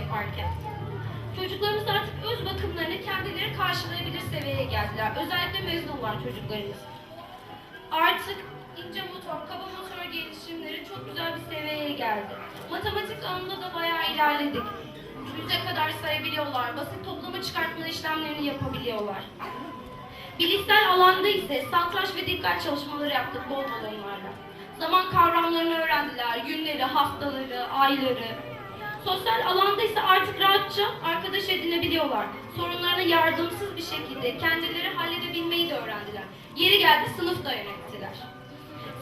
yaparken. Çocuklarımız artık öz bakımlarını kendileri karşılayabilir seviyeye geldiler. Özellikle mezun olan çocuklarımız. Artık ince motor, kaba motor gelişimleri çok güzel bir seviyeye geldi. Matematik alanında da bayağı ilerledik. Yüze kadar sayabiliyorlar, basit toplama çıkartma işlemlerini yapabiliyorlar. Bilişsel alanda ise satranç ve dikkat çalışmaları yaptık bol bol onlarla. Zaman kavramlarını öğrendiler, günleri, haftaları, ayları. Sosyal alanda ise artık rahatça arkadaş edinebiliyorlar. Sorunlarını yardımsız bir şekilde kendileri halledebilmeyi de öğrendiler. Yeri geldi sınıf da yönettiler.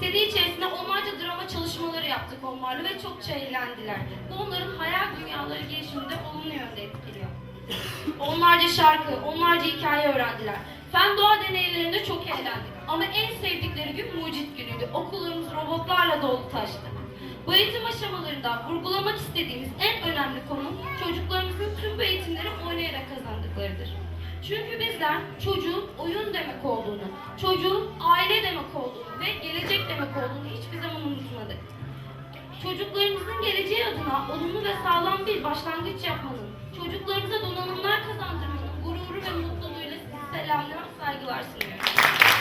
Seri içerisinde onlarca drama çalışmaları yaptık onlarla ve çokça eğlendiler. Bu onların hayal dünyaları gelişiminde olumlu yönde etkiliyor. Onlarca şarkı, onlarca hikaye öğrendiler. Fen doğa deneylerinde çok eğlendik. Ama en sevdikleri gün mucit günüydü. Okullarımız robotlarla dolu taştı. Bu eğitim aşamalarında vurgulamak istediğimiz en önemli konu çocuklarımızın tüm bu eğitimleri oynayarak kazandıklarıdır. Çünkü bizler çocuğun oyun demek olduğunu, çocuğun aile demek olduğunu ve gelecek demek olduğunu hiçbir zaman unutmadık. Çocuklarımızın geleceği adına olumlu ve sağlam bir başlangıç yapmanın, çocuklarımıza donanımlar kazandırmanın gururu ve mutluluğuyla sizi selamlar, saygılar sunuyorum.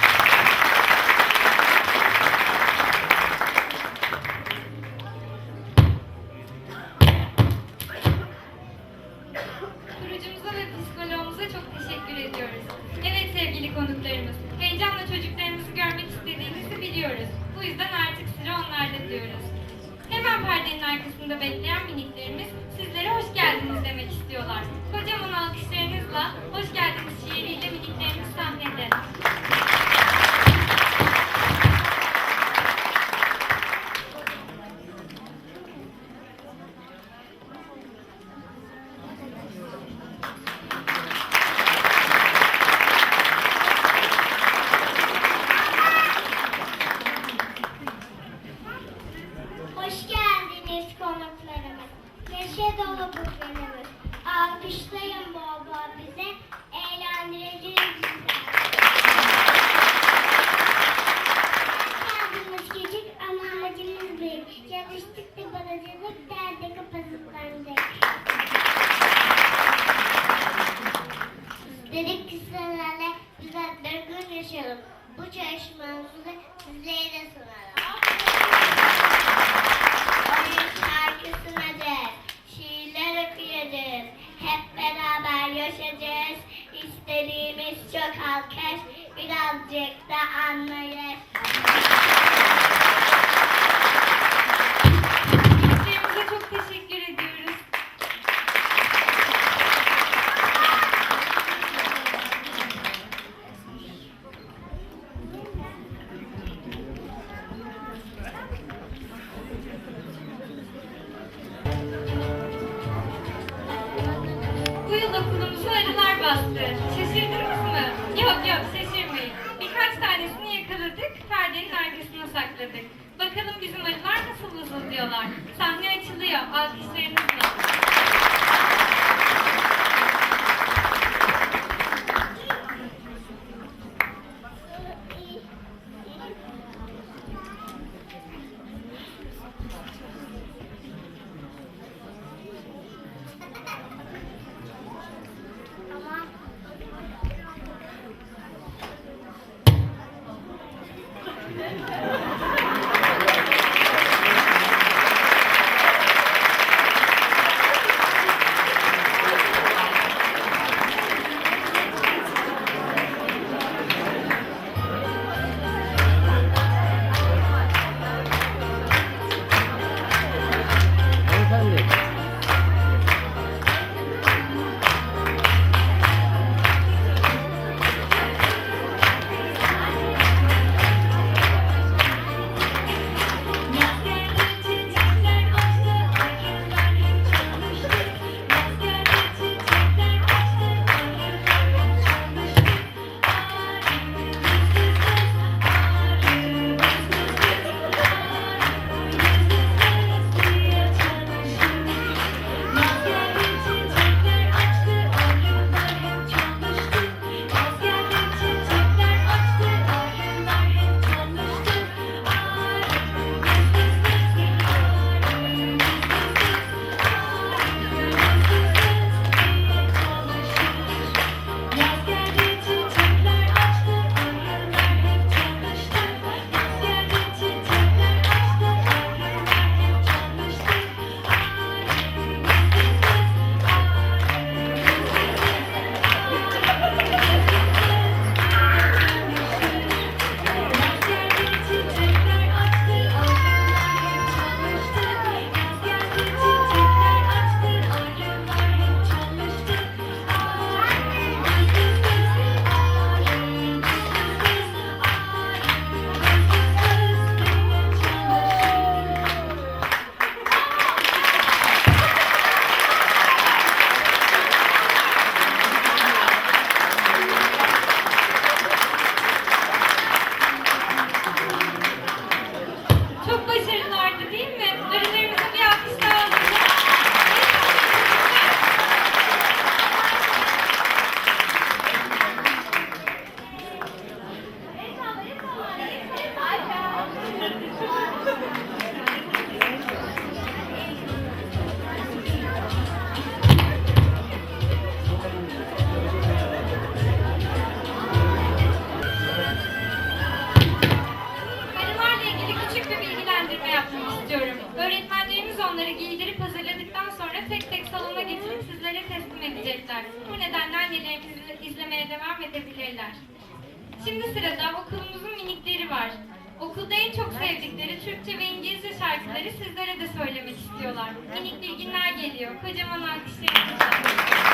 Ediyoruz. Evet sevgili konuklarımız, heyecanla çocuklarımızı görmek istediğinizi biliyoruz. Bu yüzden artık sıra onlarda diyoruz. Hemen perdenin arkasında bekleyen miniklerimiz sizlere hoş geldiniz demek istiyorlar. Kocaman alkışlarınızla hoş geldiniz şiiriyle sizlerle güzel bir gün yaşayalım. Bu çalışmamızı sizlere de sunalım. Oyun şarkı sunacağız. Şiirler okuyacağız. Hep beraber yaşayacağız. İstediğimiz çok alkış. Birazcık da anlayış. Edecekler. Bu nedenle annelerimizi izlemeye devam edebilirler. Şimdi sırada okulumuzun minikleri var. Okulda en çok sevdikleri Türkçe ve İngilizce şarkıları sizlere de söylemek istiyorlar. Minik bilginler geliyor. Kocaman alkışlarınızla.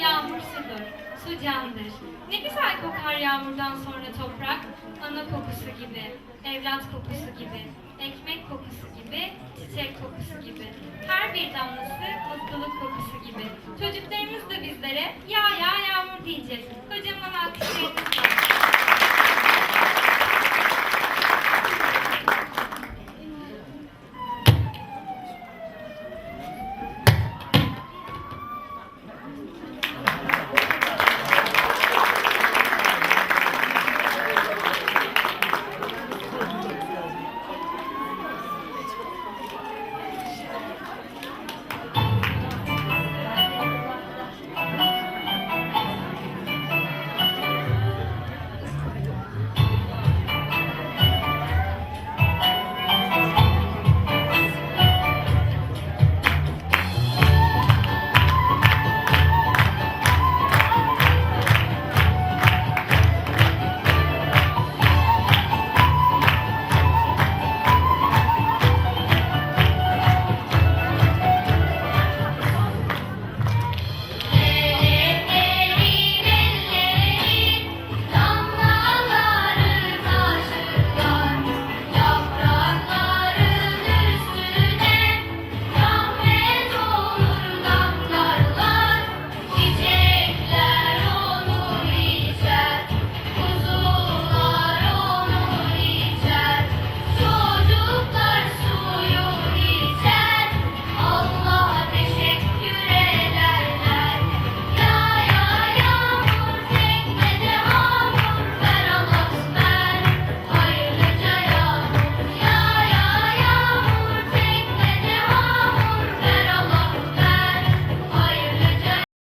Yağmur sudur, su candır. Ne güzel kokar yağmurdan sonra toprak, ana kokusu gibi, evlat kokusu gibi, ekmek kokusu gibi, çiçek kokusu gibi. Her bir damlası mutluluk kokusu gibi. Çocuklarımız da bizlere ya ya yağmur diyecek. Kocaman alkışlarınızı